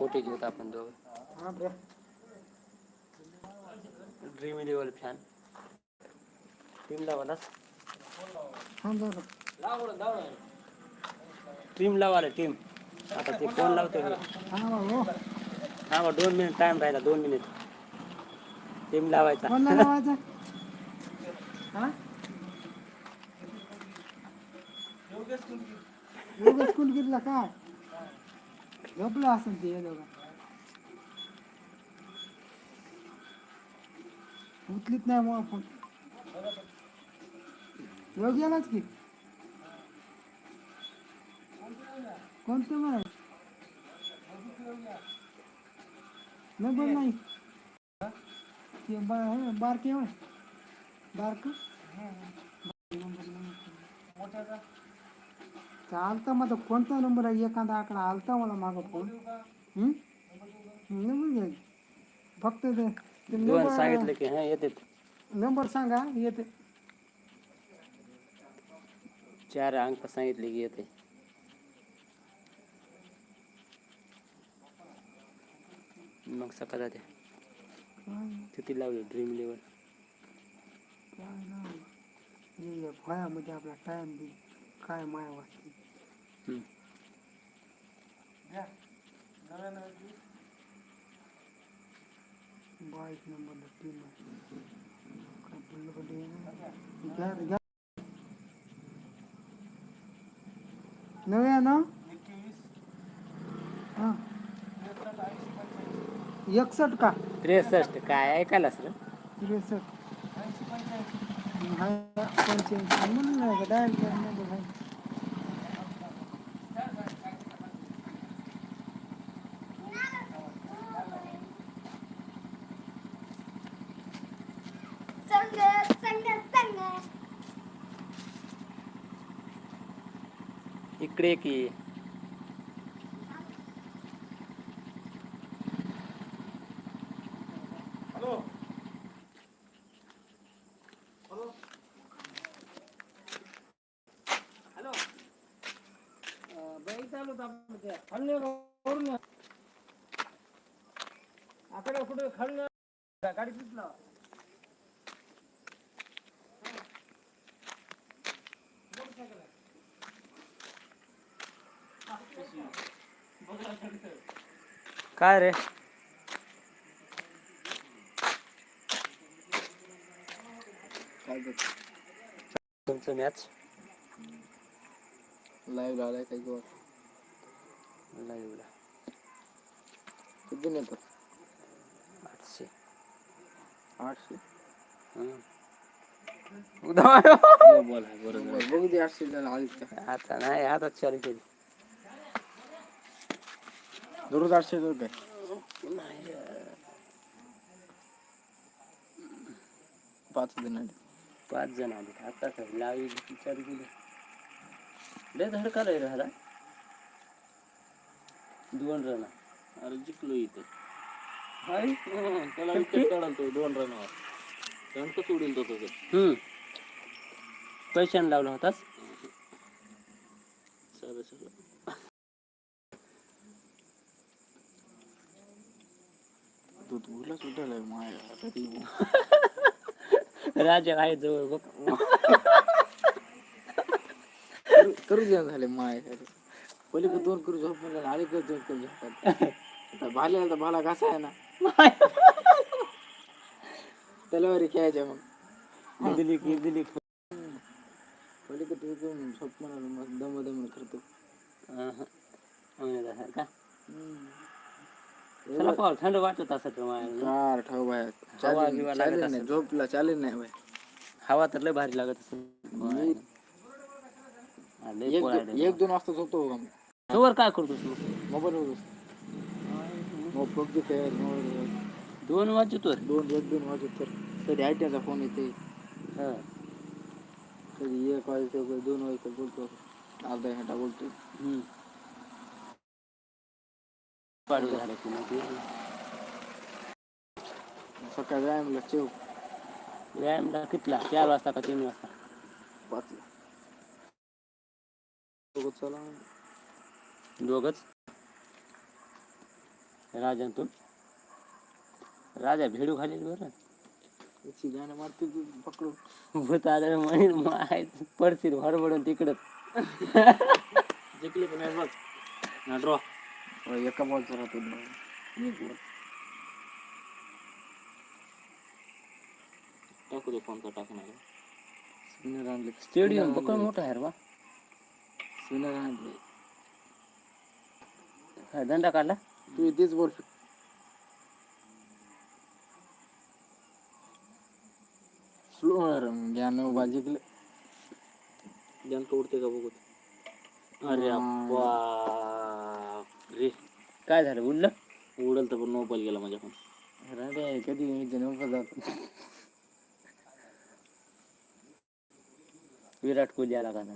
Photo घेऊत आपण दोघं. हा. ड्रीम इलेव्हन फॅन टीम लावाला. हा टीम लावाला टीम आता ते कोण लावतो हा हो. हा बा दोन मिनिट टाइम राहिला दोन मिनिट टीम लावायचा. कोणला लावायचा? हा? योगा स्कूल गिरला काय? झोपलं असेल ते हे दोघं उचलीत नाही मग आपण योग्यालाच की कोणतं म्हणाल नंबर नाही ते बा हे बारके होय मग आता कोणता नंबर आहे? एखादा आकडा आलता मला मागं फोन? नंबर घ्या फक्त ते ते दोन नंबर सांगितलं की हा येते. नंबर सांगा येते. चार अंक सांगितले की येते. मग सकाळ काय किती लावले? ड्रीम इलेव्हन काय नाव? हे या फळामध्ये आपला टाइम बी काय माया वाटते बाईक नंबर तीन? घ्या घ्या नव्याण्णव हां एकसष्ट का? त्रेसष्ट. काय ऐकायला सर त्रेसष्ट. पंच्याऐंशी. म्हणून नाही का डायल नंबर आहे संग संग संग इकडे की. आकडे कुठे खाल्लं? गाडी पिटला. काय रे तुमचं मॅच लाईव्ह आलाय काही गोवा लाईव्हला किती जण येतात आठशे आठशे हं. उद्या बोला बरोबर बघू दे आठशे जण आले का आता नाही आता चालू केली दररोज आठशे रुपये पाच जण आले. पाच जण आले आता काय? लावी चालू केली. लय धडका लय राहिला. दोन रन अरे जिंकलो इथे. त्याला विकेट काढाल तो दोन रनवर दणकं सोडून तो तो. हम्म. पैशाने लावला होतास? तुला सुटायला माया राजा आहे जवळ बघ. करू द्या झाले माय पलीकडे दोन करू झोप म्हणलं अलीकडे दोन करू झोप आता भाल्याला तर भाला कसा आहे ना. तलवारी खेळायच्या मग. दिली की दिली पलीकडे दोन झोप म्हणाल मग दम दम करतो का? चला थंड वाटत असं तुम्हाला कार ठाव बाहेर हवा चालेल बिवा चालेल लागत नाही झोपला चालेल नाही बाय हवा तर लय भारी लागत असेल. हा, लय एक दोन वाजता झोपतो बघा तोवर काय करतोस मग मोबाईल वर मग पबजी खेळ मोबाईल दोन वाजतो दोन एक दोन वाजत तर. कधी आयटीआयचा फोन येते हा. कधी एक वाजता कधी दोन वाजता बोलतो अर्धा घंटा बोलतो हम्म. पाडू झालं की मग ते सकाळी व्यायामला चेव व्यायामला कितला चार वाजता का तीन वाजता पाच सोबत चला दोघच राजा तू राजा भेडू खालील बरं त्याची गाणं मारते तू पकडून भूत आलं म्हणेल माय पडतील हरबडून तिकडं जिंकले पण बघ ना ड्रॉ एका बॉलचा राहतो टाकू दे कोणता टाकणार स्पिनर आणले. स्टेडियम पकड मोठा आहे रे बा. स्पिनर आणले. काय दंडा काढला? तू तेच बॉल. स्लो ज्ञान बॉल जिंकले. ज्ञान का उडते का बघत अरे बाप रे. काय झालं? उडलं? उडल तर पण मोबाईल गेला माझ्याकडून. राडे कधी मी जनम जातो विराट कोहली आला का ना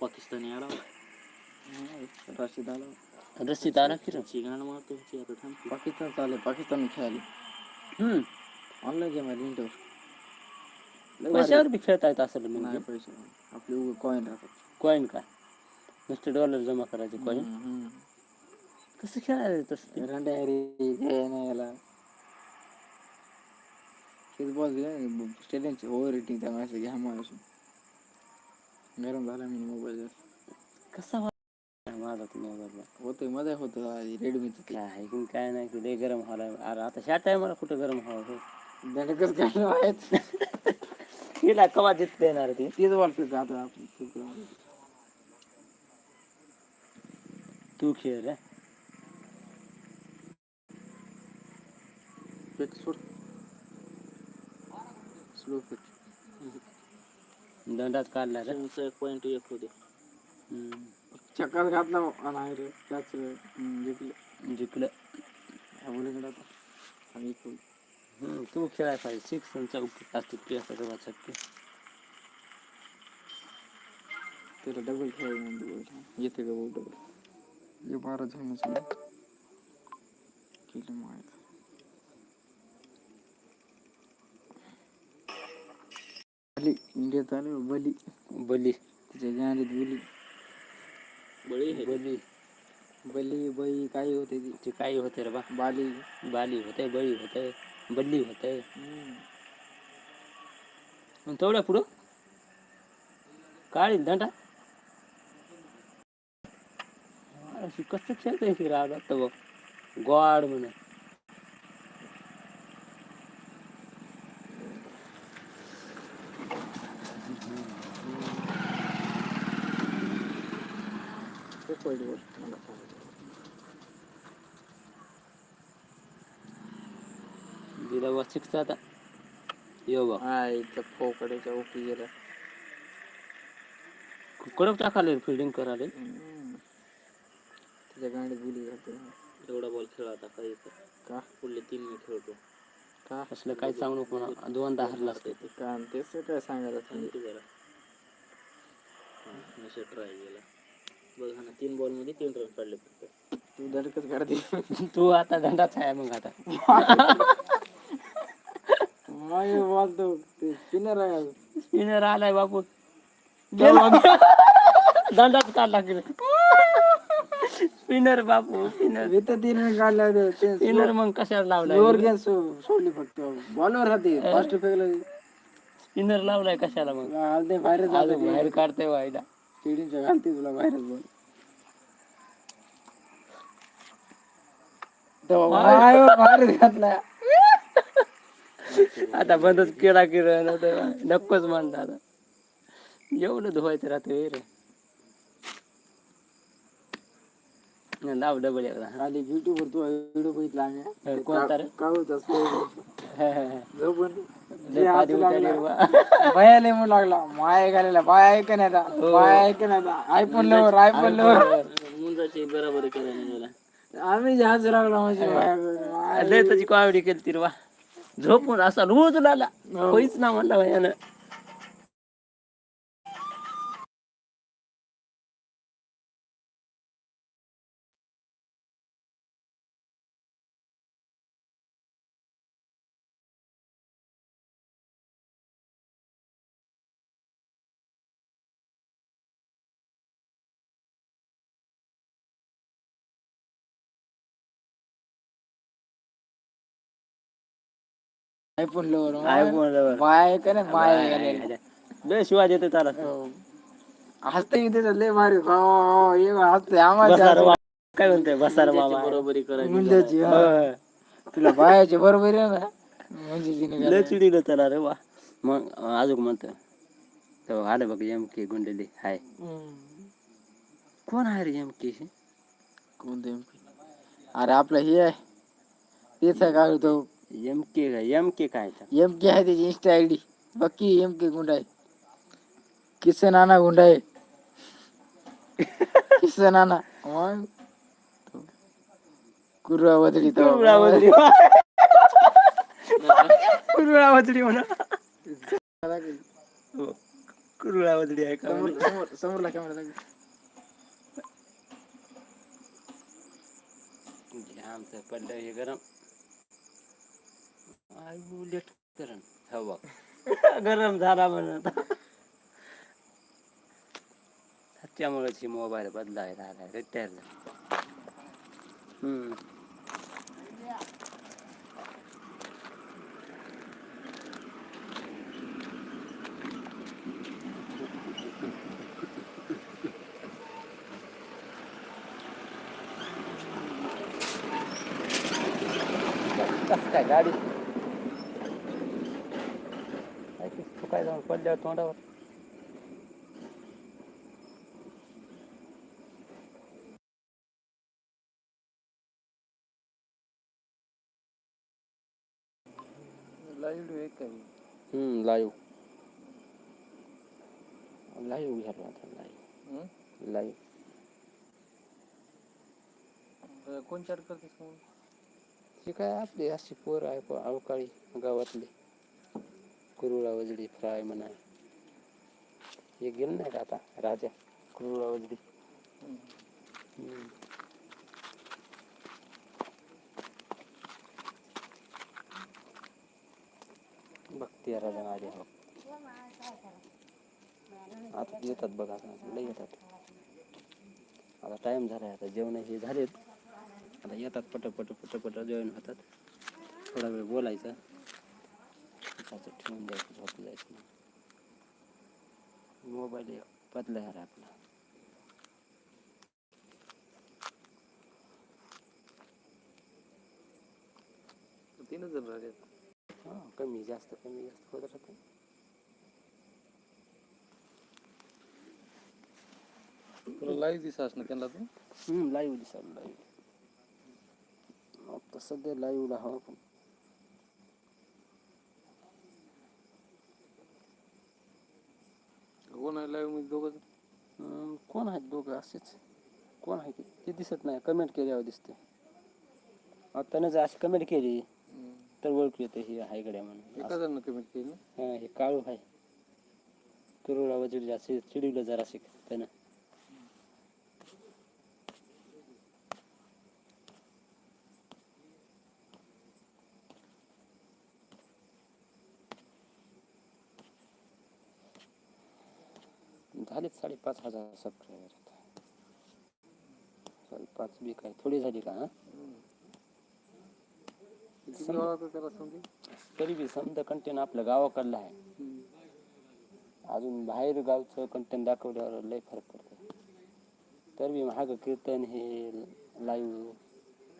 पाकिस्तानी आला. राशीद आला. रस्सीत आला की रे? गाणं मारतो आता थांब पाकिस्तान चालले पाकिस्तान खेळाले हम्म. ऑनलाईन गेम आहे इंटर पैशावर बी खेळता येत असं नाही म्हणजे पैसे आपले उभे कॉईन राहतात. कॉईन काय? नुसते डॉलर जमा करायचे कॉईन कसं खेळायला तसं ते? रंड्या रे जय नाही याला. हेच बॉल स्टेडियमचे ओव्हर रेटिंग त्या मॅच घ्या मग गरम झाला मी मोबाईल कसा वा- माझा तो मोबाईल होतंय मजा होतं रेडमीचं काय आहे की काय नाही की लय गरम व्हायला अरे आता ह्या टायमाला कुठं गरम व्हावं? हो दणकच काय आहेत? तिला कवा जित येणार ते? तेच बॉल फिरतो आता. आपण. तू खेळ रे. सोड. स्लो फेक दंडात काढला रे. त्यांचं एक पॉईंट एक होते. हम्म. चक्कर घातला नाही रे त्याच जिंकलं. जिंकलं. ह्या मुलीकडे आता. आम्ही इकडून. हम्म, तू खेळायला पाहिजे. सिक्स चौकी असतील की असं तेव्हा शक्य त्याला डबल खेळायला येते का बोल डबल हे बारा झालं केलं माहीत बली. इंडिया चालू बली. बली. तिच्या गाण्यात बली. बळी बली. बली बई काही होते ती? ते काही होते रे बा? बाली. बाली होते बळी होते. बल्ली होते हम्म. मग तेवढ्या पुढं काढील दंडा अशी कसं खेळतंय की राव आता बघ गॉड म्हणे ते पहिली गोष्ट मला सांग. दिला बा सिक्स आता यो बा. हा इथं फोकड्याच्या ओकी गेला कडक टाकाले फिल्डिंग कराले. तिच्या गाण्यात बुली जाते एवढा बॉल खेळा आता काही. का? पुढले तीन मी खेळतो. का? असलं काही सांगू नको म्हणा दोनदा हरला असते. ते का? तेच काय सांगायला सांगितलं किती जरा. हा ट्राय केला. बघ ना तीन बॉलमध्ये तीन रन काढले फक्त. तू धडकच काढते. तू आता दंडाच आहे मग आता. बोलतो ते स्पिनर आहे स्पिनर आलाय बापू. दंडाच काढला स्पिनर बापू स्पिनर इथं तीन काढले होते ते स्पिनर मग कशाला लोअर लावलाय गेम सोडली फक्त. बॉलवर राहते. फास्ट फेकलं स्पिनर लावलाय कशाला मग? घालते बाहेरच आज जाते बाहेर काढतोय वायदा. स्टेडियमच्या घालते तुला बाहेरच बॉल बाहेरच घातला. आता बंदच केला की नकोच म्हणता आता एवढं धुवायचं राहतं हे रे. लाव डबल एकदा. खाली युट्यूब वर तू व्हिडिओ बघितला आम्ही. कोणता रे? बा. बाया लय म्हणू लागला. माय घालेला बाय ऐक नाही आता. बाय ऐक नाही आता. आयफोन लवर आयफोन लवर मुंजाची बराबरी करायला आम्ही जहाज लागला म्हणजे बाया लय त्याची कॉमेडी केली ती रे बा झोपून असा रोज लाला. काहीच ना म्हणला भयानं आयफोन लवर आयफोन lover. माय का नाही गेलेलं. लय शिवाय देते त्याला. हो. हसते मी त्याच्यात लय भारी. हो, हो, हे हसते आम्हाला काय म्हणते बसार मामा बरोबरी करायची मुंजाची हा. होय. तुला बायाची बरोबर आहे ना? म्हणजे तिने लय चिडीलं त्याला रे वा मग अजून म्हणतो तो आलं बघ एम के गुंडली. हाय. कोण आहे रे एम के कोणते अरे आपलं हे आहे. तेच आहे का तो एम के? काय एम के काय? एम के आहे त्याची इंस्टा आय डी बाकी एम के गुंड आहे. किसन नाना गुंड आहे. किसन नाना. मग कुर्रा वदली तो. कुरुळावदरी कुरुळावदरी म्हणा. हो, कुरुळावदरी आहे का? समोर समोर समोरला कॅमेरा लागेल आमचं पडलं हे गरम. आयु लेट करण हवा. गरम झाला म्हणत त्यामुळेच ही मोबाईल बदलायला आला रिटायर हम्म. कसं काय गाडी? काय ते जाऊन पडल्यावर तोंडावर हम्म लाईव्ह. लाईव्ह घ्यायला आता लाईव्ह. लाईव्ह. कोण चाट करतेस मग? ही काय आपली अशी पोर आहे प- अवकाळी गावातली. कुरुळा वजडी फ्राय म्हणा. हे गेलं नाही का आता राजा? कुरुळा वजडी भक्ती राजा माझे हो आता येतात बघा आता लय येतात. आता टाइम झाला आता जेवण हे झालेत. आता येतात पट पट पट पट होतात. थोडा वेळ बोलायचं. त्याचं ठेवून द्यायचं झोप जायचं मोबाईल पतला आहे आपला. तीनच जण राहिले. हां कमी जास्त कमी जास्त होत राहतं तुला लाईव्ह दिसास ना त्यांना तू? हम्म लाईव्ह दिसायला लाईव्ह आता सध्या लाईव्हला हवा पण. कोण आहे लाईव्हमध्ये दोघं? कोण आहेत दोघं असेच? कोण आहे ते? दिसत नाही. कमेंट केल्यावर दिसते आता जर अशी कमेंट केली. तर ओळखू येते ही आहे गड्या म्हणून. एका कमेंट केली? ना हा हे काळू आहे. वजडी असे चिडवलं जरा असे त्यानं. झालेत साडेपाच हजार सबस्क्रायबर आता साडेपाच बी काय थोडी झाली का तरी बी समजा कंटेन आपल्या गावाकडलं आहे. अजून बाहेर गावचं कंटेंट दाखवल्यावर लय फरक पडतो. तर बी महाग कीर्तन हे लाईव्ह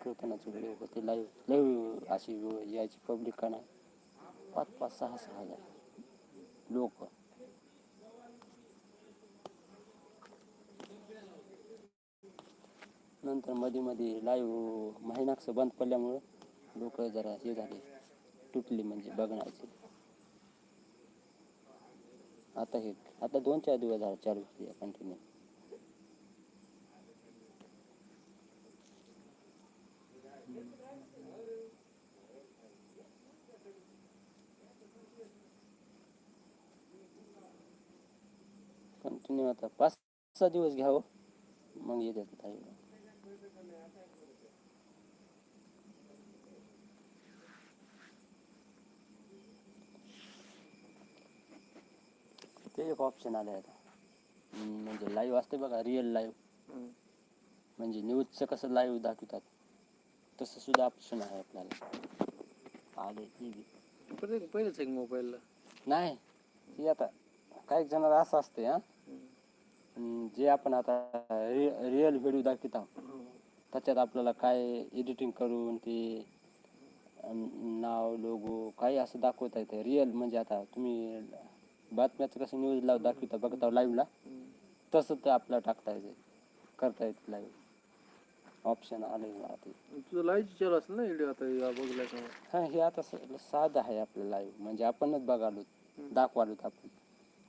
कीर्तनाचे व्हिडिओ होते लाईव्ह लाईव्ह अशी यायची पब्लिक का नाही? पाच पाच सहा सहा हजार. लोक. नंतर मध्ये मध्ये लाईव्ह महिनाक्स बंद पडल्यामुळं लोक जरा हे झाले तुटली म्हणजे बघण्याची. आता हे आता दोन चार दिवस झाले चालू कंटिन्यू कंटिन्यू आता. पाच सहा दिवस घ्यावं मग येतात एक ऑप्शन आले आता. हम्म, म्हणजे लाईव्ह असते बघा रिअल लाईव्ह म्हणजे न्यूजचं कसं लाईव्ह दाखवतात तसं सुद्धा ऑप्शन आहे आपल्याला. आले पहिले पहिलेच एक मोबाईलला नाही ती आता काही जणांना असं असते हा. जे आपण आता रिअल व्हिडिओ दाखवत आहोत त्याच्यात आपल्याला काय एडिटिंग करून ते अं, नाव लोगो काही असं दाखवता येतं रिअल म्हणजे आता तुम्ही बातम्याचं कसं न्यूज लाव दाखवता बघता लाईव्हला तसं ते आपल्याला टाकता येतं करता येतं लाईव्ह ऑप्शन आले ते तुझं लाईव्ह चालू असेल ना व्हिडिओ आता या बघला का हा हे आता साधं आहे आपलं लाईव्ह म्हणजे आपणच बघालो दाखवालोत आपण.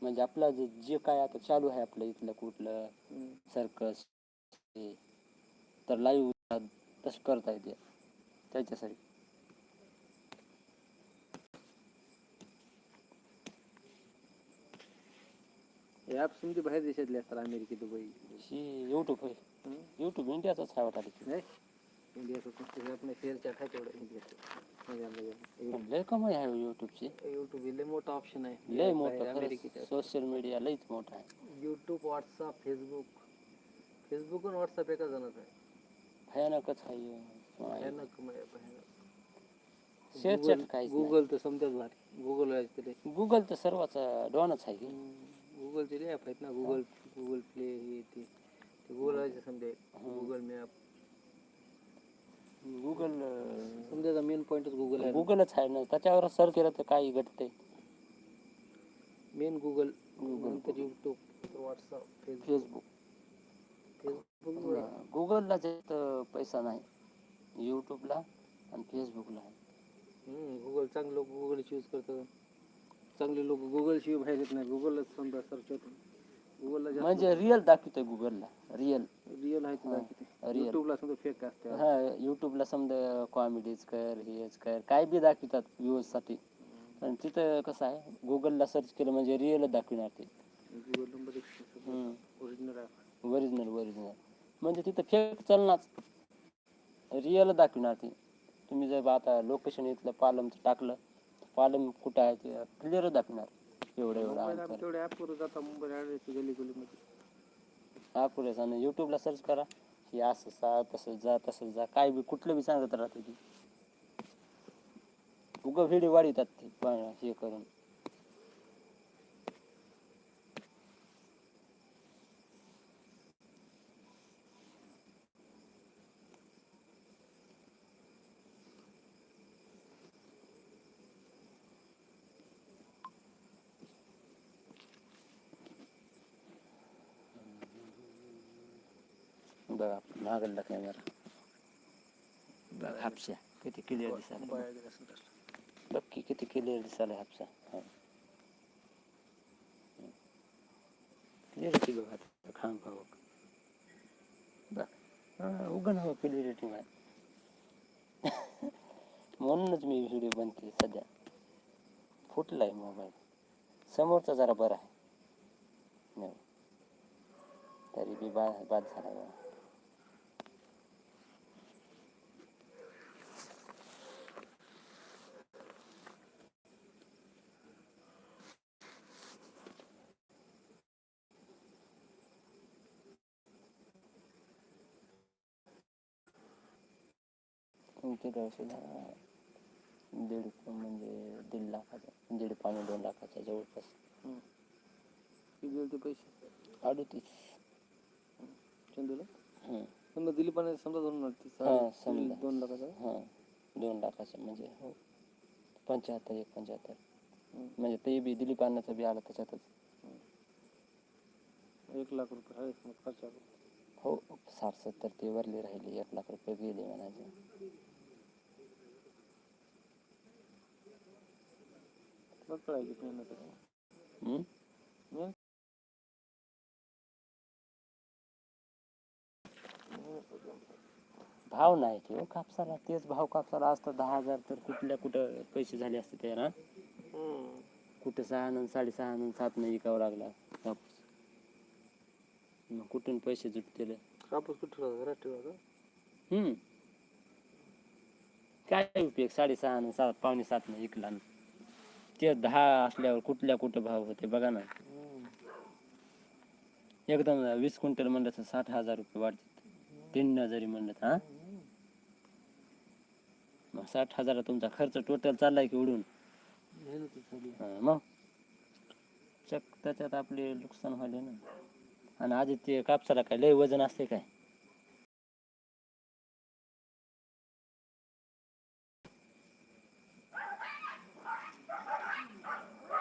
म्हणजे आपलं जे जे काय आता चालू आहे आपलं इथलं कुठलं सर्कस तर लाईव्ह तसं करता येते त्याच्यासाठी. हे ॲप्स म्हणजे बाहेर देशातले असतात अमेरिका दुबई. ही यूट्यूब होय. यूट्यूब इंडियाचाच आहे वाटा नाही? इंडियाचं कुठे आपलं शेअर चॅट आहे तेवढं इंडियाचं लय कमाई आहे यूट्यूबची युट्यूब लय मोठा ऑप्शन आहे. लय मोठं सोशल मीडिया लयच मोठं आहे. युट्यूब व्हॉट्सअप फेसबुक फेसबुक आणि व्हॉट्सअप एका जणाच आहे. भयानकच आहे हे. भयानक भयानक. शेअर चॅट काहीच नाही. गुगल तर समजाच भारी. गुगल गुगल तर सर्वांच डॉनच आहे की. गुगलचे लय ॲप आहेत ना गुगल गुगल प्ले हे ते. ते गुगल आहे समजा गुगल मॅप गुगल समजायचा मेन पॉईंटच गुगल आहे. गुगलच आहे ना. त्याच्यावर सर्च केलं तर काही घडते मेन गुगल नंतर YouTube WhatsApp Facebook Facebook Facebook गुगलला जास्त पैसा नाही. यूट्यूबला आणि फेसबुकला आहे गुगल चांगले लोक गुगल यूज करतात चांगले लोक गुगल शिवाय बाहेर येत नाही. गुगलच समजा सर्च होतो. गुगलला जास्त म्हणजे रिअल दाखवतोय गुगलला रिअल रिअल आहे ते दाखवते real. युट्यूबला समजा फेक असते हा यूट्यूबला समजा कॉमेडीज कर हेच कर. काय बी दाखवतात व्ह्यूजसाठी. पण तिथं कसं आहे गुगलला सर्च केलं म्हणजे रिअलच दाखविणार ते. गुगल नंबर एक ओरिजिनल आहे. ओरिजिनल ओरिजिनल म्हणजे तिथं फेक चालणार. रिअल दाखविणार ते. तुम्ही जर आता लोकेशन इथलं पालमचं टाकलं पालम कुठं आहे ते क्लिअर दाखविणार एवढं एवढं मोबाईल अंतर. ॲपवर जाता मुंबई ॲड्रेस गली गलीमध्ये हा पुरेसा आणि यूट्यूबला सर्च करा. हे असं सा तसं जा तसं जा. काय बी कुठलं बी सांगत राहते ती. उगं व्हिडिओ वाढवतात ते पण हे करून. बघा मागला कॅमेरा बघा किती क्लिअर दिसायला. बघ की किती क्लिअर दिसायला हापसा क्लिअरिटी हो. बघा आता खांब खाऊ बघ. उगण हवं क्लिअरिटी आहे म्हणूनच मी व्हिडिओ बंद केली सध्या. फुटलाय मोबाईल समोरचा जरा बरा आहे. तरी बी बा बाद झाला बा तिथं सुद्धा दीड म्हणजे दीड लाखाचा दीड पावणे दोन लाखाच्या जवळपास दिले पैसे अडतीस चंदूला. समजा दिलीपाने समजा दोन लाख तीस हा, दोन लाखाचा हाँ दोन म्हणजे हो पंच्याहत्तर एक पंच्याहत्तर. म्हणजे ते बी दिलीप बी आलं त्याच्यातच एक लाख रुपये आहे. हो साठ सत्तर ते वरली एक लाख रुपये गेले म्हणायचे बघ कळायची मेहनत आहे. हं? मेहनत भाव नाही ते हो कापसाला. तेच भाव कापसाला असतं. दहा हजार तर कुठल्या कुठं पैसे झाले असते ते ना कुठं सहा नन साडेसहा नन सात न विकावं लागला. कापूस. मग कुठून पैसे जुटतील? कापूस कुठे ठेवला हम्म. काय उपयोग? साडेसहा न सात पावणे सात न विकला न. ते दहा असल्यावर कुठल्या कुठं भाव होते बघा ना. एकदम वीस क्विंटल म्हणलं तर साठ हजार रुपये वाढतात. तीन जरी म्हणलं तर हा? मग साठ हजार तुमचा खर्च टोटल चाललाय की उडून? मग? चक त्याच्यात आपले नुकसान व्हायले ना. आणि आधी ते कापसाला काय लय वजन असते काय?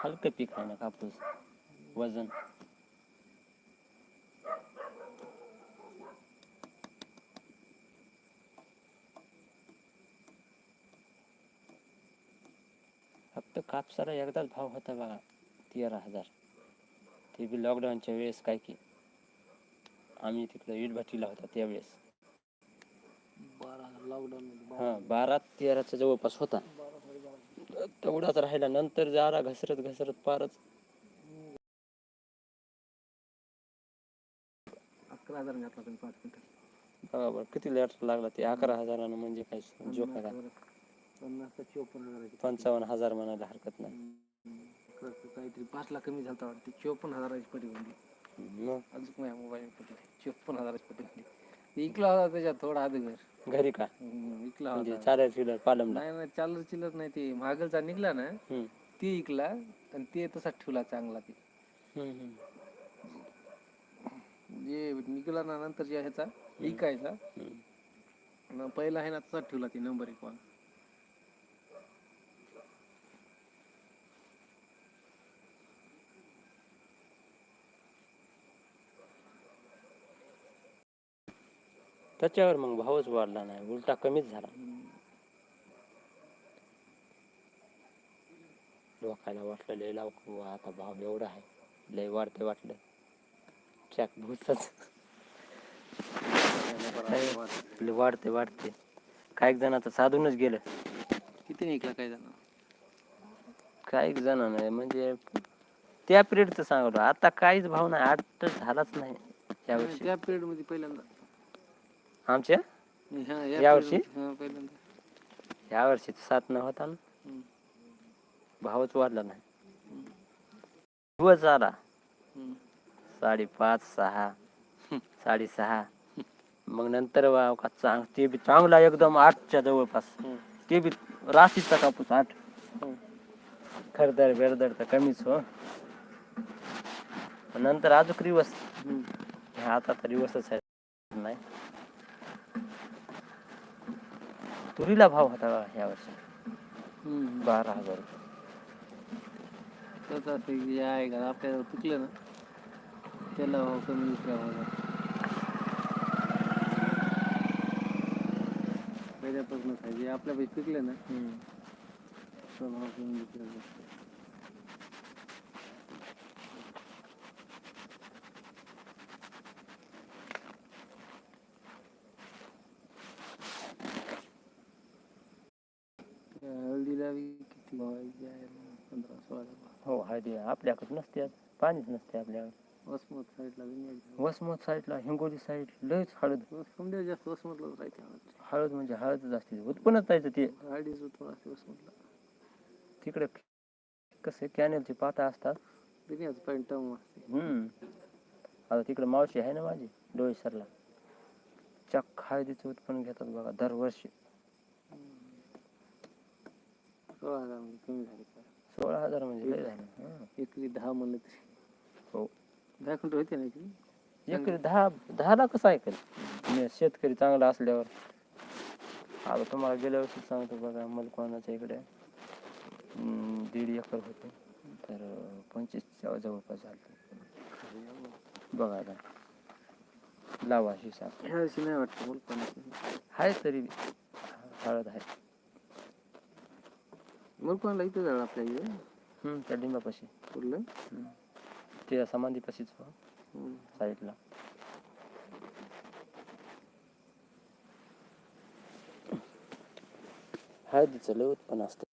हलकं पीक आहे ना कापूस वजन. फक्त कापसाला एकदाच भाव होता बघा तेरा हजार. ते बी लॉकडाऊनच्या वेळेस काय की आम्ही तिकडे वीटभाटीला होता त्यावेळेस. बारा लॉकडाऊन हा बारा तेराच्या जवळपास होता. तेवढाच राहिला. नंतर जरा घसरत घसरत फारच अकरा हजार घातला तुम्ही पाच क्विंटल बरोबर किती लेटर लागला ते? अकरा हजारानं म्हणजे काय जोक का? पन्नास चोपन्न हजाराची पंचावन्न हजार म्हणायला हरकत नाही. काहीतरी पाच लाख कमी झालता वाटते. चोपन्न हजाराची पटी होती मग? अजून माझ्या मोबाईल पटी चोपन्न हजाराची पटी होती विकला होता त्याच्यात थोडा अगोदर घरी का? हम्म, विकला म्हणजे होता. चालेल चिलर पालमला? नाही नाही चालत चिल्लर नाही ते महागलचा निघला ना हम्म. ते विकला आणि ते तसाच ठेवला चांगला ते. हम्म, हम्म. जे निघला ना नंतर ह्याचा विकायचा हम्म. पहिला आहे ना तसाच ठेवला ते नंबर एक वाला. त्याच्यावर मग भावच वाढला नाही उलटा कमीच झाला. लोकायला वाटलं लय लाव आता भाव एवढा आहे लय वाढते वाटलं. चॅक भूसच लय वाढते वाढते. काही जणांचं साधूनच गेलं. किती निघला काय जण काही जणांना म्हणजे त्या पिरियडचं सांगतो. आता काहीच भाव नाही आठ तर झालाच नाही त्या पिरियडमध्ये पहिल्यांदा. आमच्या? ह्या- यावर्षी? हा, पहिल्यांदा. यावर्षी सात न होता ना. हम्म. भावच वाढला नाही. दिवस आला हम्म. साडेपाच सहा. साडेसहा. मग नंतर का चांग ते बी चांगला एकदम आठच्या जवळपास. ते बी राशीचा कापूस आठ. खरदर बेरदर तर कमीच हो. नंतर अजून रिवस हम्म. आता तर रिवसच आहे. नाही. तुरीला भाव होता ह्या वर्षी. हम्म. बारा हजार रुपये. तसं असतं की आहे का? आपल्याला पिकलं ना? त्याला भाव कमी विकला भाव पहिल्यापासून आहे. जे आपल्या पैसे पिकले ना तो भाव कमी विकला जातो त्या हळदीला बी आहे पंधरा सोळा हो हळदी आपल्याकडे नसते आज. पाणीच नसते आपल्याकडे. वसमत साईडला नाही वसमत साईडला हिंगोली साईड लयच हळद. समजा जास्त वसमतलाच राहते हळद. हळद म्हणजे हळदच असते उत्पन्नच जायचं ते. अडीच उत्पन्न असते वसमतला तिकडे कसे कॅनेलचे पाटा असतात. असते हम्म. आता तिकडे मावशी आहे ना माझी डोळेसरला चक्क हळदीचं उत्पन्न घेतात बघा दरवर्षी. सोळा हजार म्हणजे कमी झाले का? सोळा हजार म्हणजे लय झालं. हं. एकरी दहा म्हणलं तरी. हो. दहा क्विंटल होते ना एकरी? एकरी दहा दहाला कसं ऐकेल मी शेतकरी चांगला असल्यावर. आता तुम्हाला गेल्या वर्षी सांगतो बघा मलकोणाच्या इकडे अं, दीड एकर होते. तर अं, पंचवीसच्या जवळपास झालं. बघा आता. लावा हिसाब. ह्या वर्षी नाही वाटतं बोल पण आहे तरी हळद आहे. मग कोणाला इथं झालं आपल्या इथे? हम्म, त्या लिंबापाशी कुठलं? हम्म. ते समाधीपाशीच हो, हम्म. साईडला. हळदीचं लय उत्पन्न असतं.